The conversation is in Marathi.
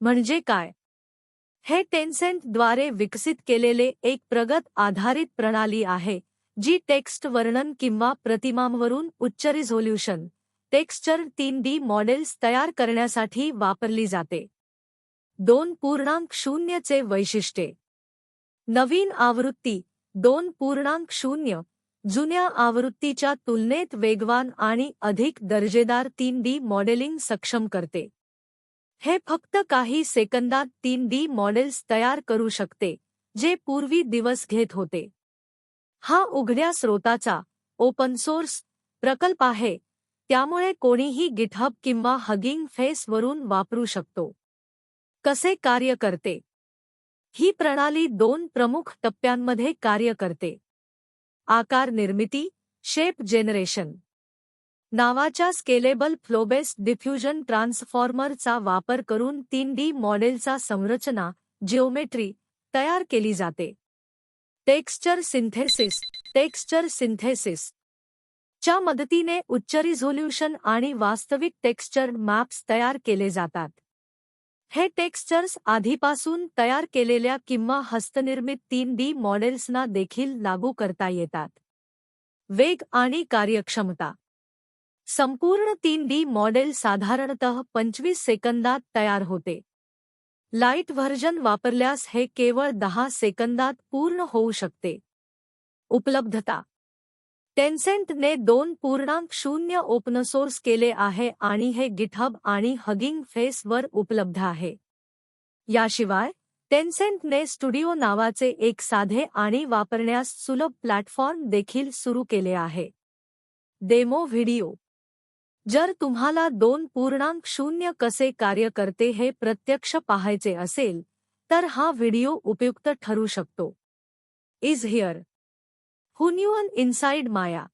म्हणजे काय? हे टेन्सेंटद्वारे विकसित केलेले एक प्रगत आधारित प्रणाली आहे जी टेक्स्ट वर्णन किंवा प्रतिमांवरून उच्च रिझोल्यूशन टेक्स्चर तीन डी मॉडेल्स तयार करण्यासाठी वापरली जाते. दोन पूर्णांक शून्यचे वैशिष्ट्ये. नवीन आवृत्ती दोन पूर्णांक शून्य जुन्या आवृत्तीच्या तुलनेत वेगवान आणि अधिक दर्जेदार तीन डी मॉडेलिंग सक्षम करते. हे फक्त काही सेकंदात तीन डी मॉडेल्स तयार करू शकते जे पूर्वी दिवस घेत होते. हा उघड्या स्रोताचा ओपन सोर्स प्रकल्प आहे त्यामुळे कोणीही गिटहब किंवा हगिंग फेसवरून वापरू शकतो. कसे कार्य करते? ही प्रणाली दोन प्रमुख टप्प्यांमध्ये कार्य करते. आकार निर्मिती शेप जेनरेशन. नावाच्या स्केलेबल फ्लोबेस्ट डिफ्युजन ट्रान्सफॉर्मरचा वापर करून तीन डी मॉडेलचा संरचना जिओमेट्री तयार केली जाते. Texture synthesis texture synthesis. च्या मदतीने उच्च रिझोल्यूशन आणि वास्तविक टेक्स्चर मॅप्स तयार केले जातात. हे टेक्स्चर्स आधीपासून तयार केलेल्या किंवा हस्तनिर्मित तीन डी मॉडेल्सना देखील लागू करता येतात. वेग आणि कार्यक्षमता. संपूर्ण तीन डी मॉडेल साधारणतः पंचवीस सेकंदात तयार होते. लाइट व्हर्जन वापरल्यास हे केवळ दहा सेकंदात पूर्ण होऊ शकते. उपलब्धता. टेन्सेंटने दोन पूर्णांक शून्य ओपन सोर्स केले आहे आणि हे गिठब आणि हगिंग फेसवर उपलब्ध आहे. याशिवाय टेन्सेंटने स्टुडिओ नावाचे एक साधे आणि वापरण्यास सुलभ प्लॅटफॉर्म देखील सुरू केले आहे. Demo video. जर तुम्हाला दोन पूर्णांक शून्य कसे कार्य करते हे प्रत्यक्ष पाहायचे असेल, तर हा व्हिडिओ उपयुक्त ठरू शकतो. Is here. Hunyuan inside Maya.